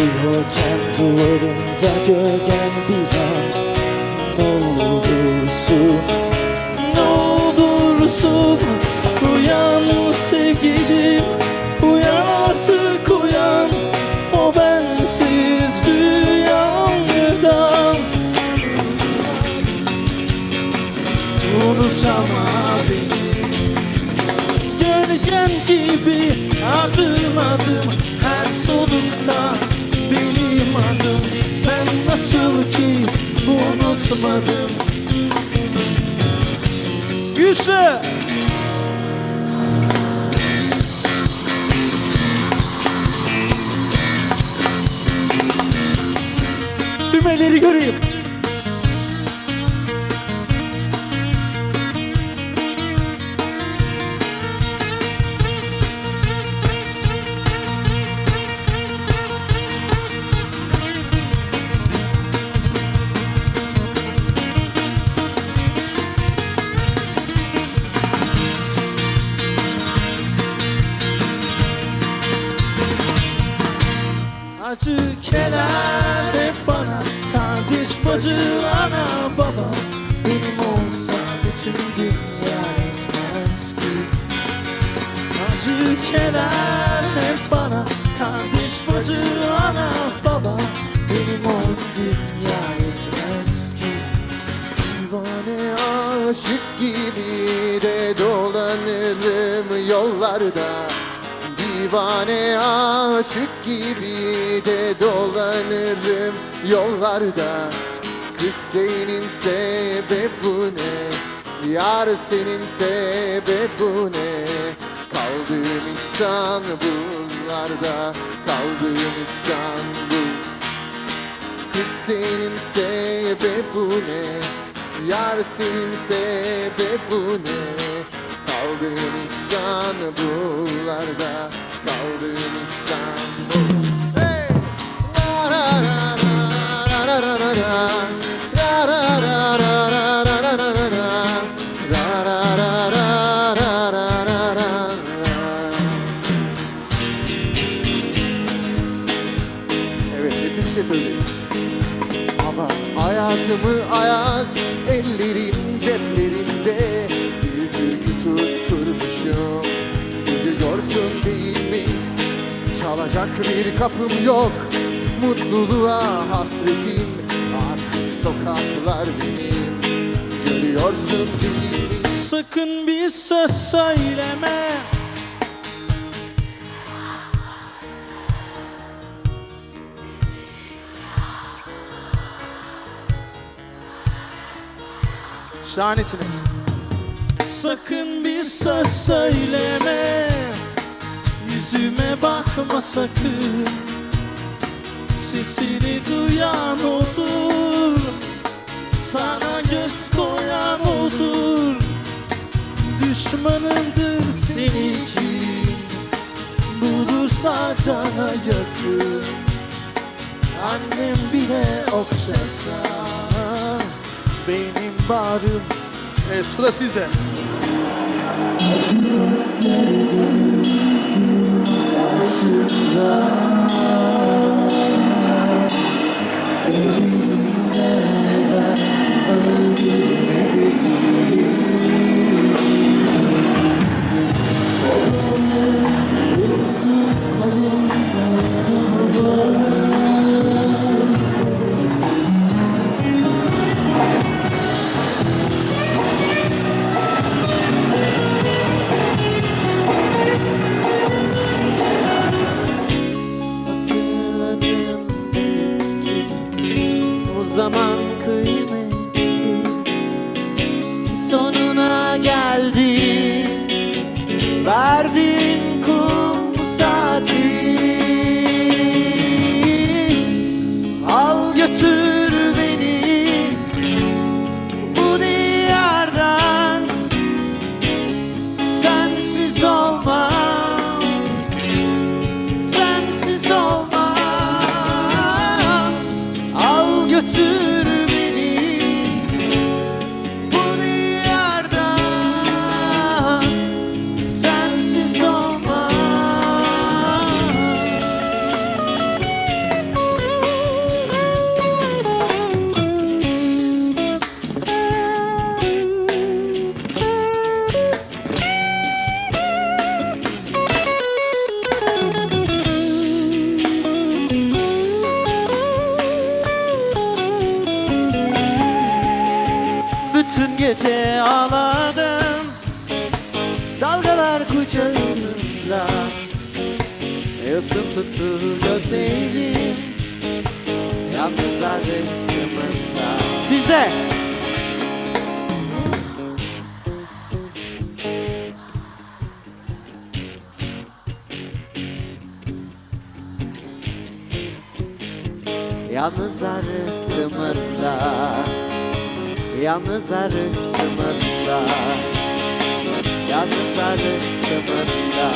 Batıyorken duvarımda gölgen bir an. Ne olursun, ne olursun Uyan sevgilim, unutmadım Güçlü. Tüm elleri göreyim Kenar hep bana. Kardeş bacı ana baba. Benim ol dünya yetmez ki. Divane aşık gibi de dolanırım yollarda. Divane aşık gibi de dolanırım yollarda. Kız senin sebep bu ne? Yar senin sebep bu ne? Kaldığım İstanbul'larda Kaldığım İstanbul Kız senin sebebu ne? Yar senin sebebu ne? Kaldığım İstanbul'larda Kaldığım İstanbul Hey! Na, na, na, na, na, na, na, na. Çalacak bir kapım yok Mutluluğa hasretim Artık sokaklar benim Görüyorsun değil mi? Sakın bir söz söyleme Şahanesiniz. Sakın bir söz söyleme Yüzüme bakma sakın. Sesini duyan odur. Sana göz koyan odur. Düşmanındır seninki. Bulursa cana yakın. Annem bile okşasa. Benim bağrım. Evet sıra sizde Oh, gece ağladım. Dalgalar kucağımda Yosun tuttu gözlerim. Yalnız arıktımında Sizde. Yalnız arıktımında Yalnız arıktımında Yalnız arıktımında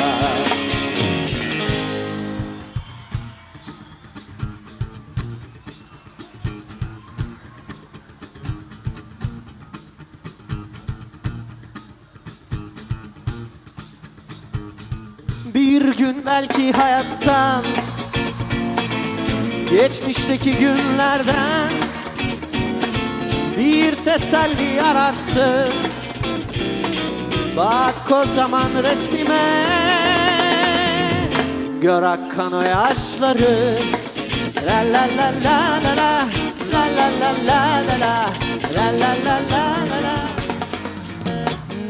Bir gün belki hayattan Geçmişteki günlerden Bir teselli ararsın. Bak o zaman resmime. Gör akkan o yaşları. La la la la la la. La la la la la la. La la la la la la.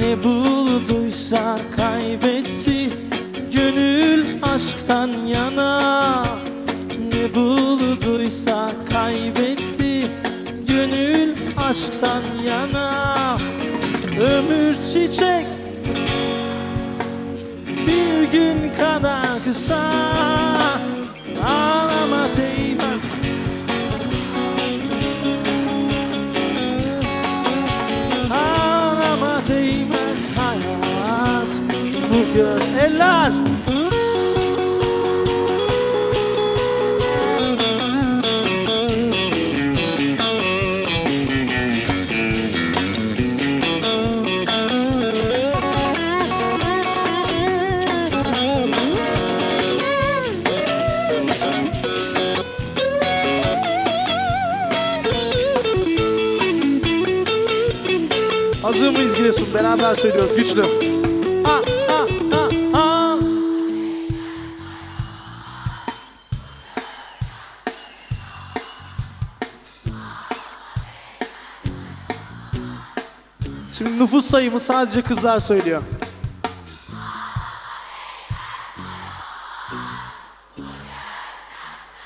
Ne bulduysa kaybetti. Gönül aşktan yana. Ne bulduysa kaybetti. Gönül aşktan yana Ömür çiçek. Bir gün kadar kısa Ağlama değme Ağlama değmez hayat Bu göz eller Giresun? Beraber söylüyoruz. Güçlü. ha ha ha ha Şimdi nüfus sayımı sadece kızlar söylüyor.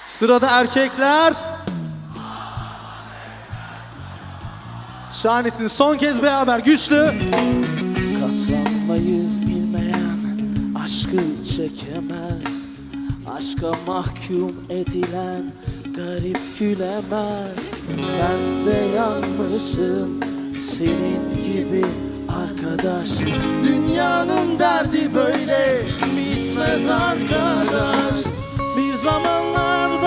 Sırada erkekler. Şahanesiniz. Son kez beraber güçlü. Katlanmayı bilmeyen aşkı çekemez Aşka mahkum edilen garip gülemez Ben de yanmışım senin gibi arkadaş Dünyanın derdi böyle bitmez arkadaş Bir zamanlar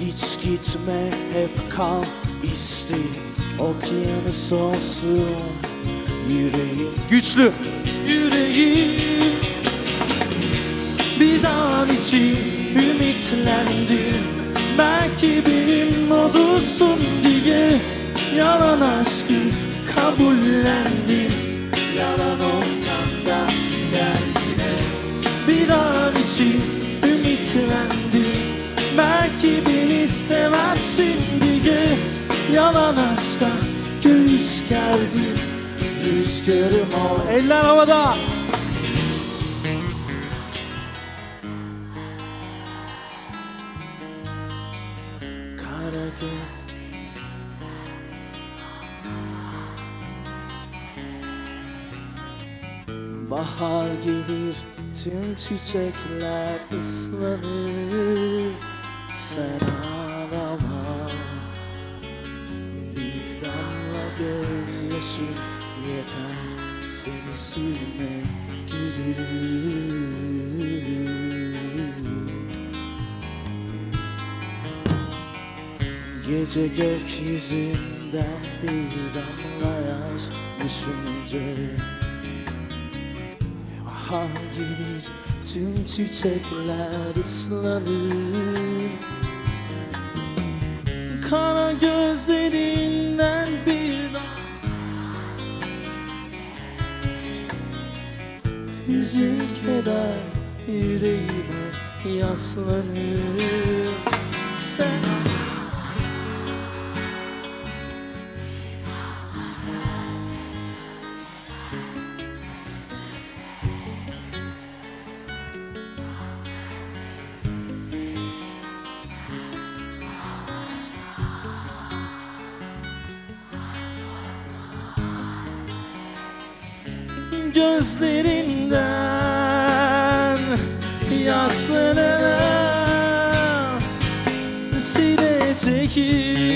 Hiç gitme hep kal isterim. Okyanus olsun yüreğim. Güçlü. Yüreğim. Bir an için ümitlendim. Belki benim olursun diye Yalan aşkı kabullendim. Yalan olsam Yalan aşka göğüs gerdim Rüzgarım ol Eller havada. Kara göz. Bahar gelir tüm çiçekler ıslanır. Sen ateşi yeter. Seni sürme Gece gökyüzünden bir damla yaş düşünce Bahar gelir tüm çiçekler ıslanır. Kara gözlerinden bir Hüzün keder yüreğime yaslanır. Sen gözlerinden yaşlarına sileceğim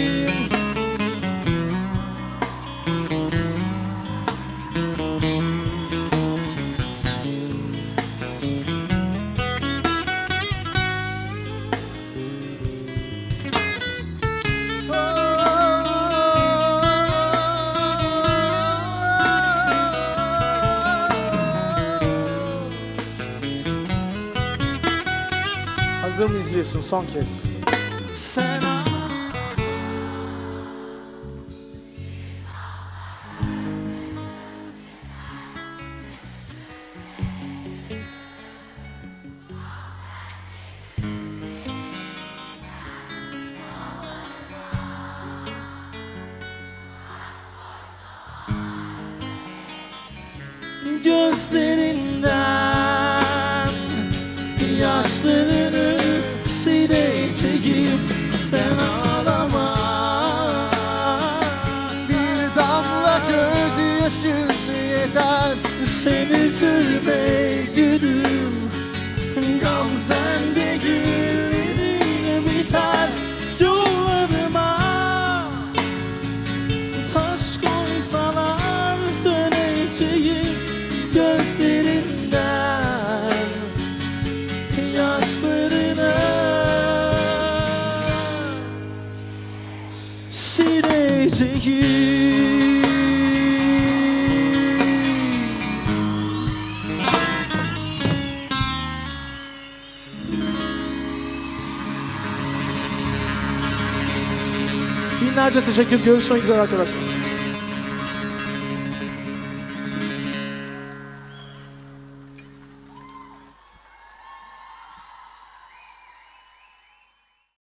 Biliyorsun son kez. Sen gözlerinden sen üzülme gülüm Gamzende güllerin biter yollarıma. Taş koysalar döneceğim gözlerinden Yaşlarına. Sileceğim Binlerce teşekkür. Görüşmek üzere arkadaşlar.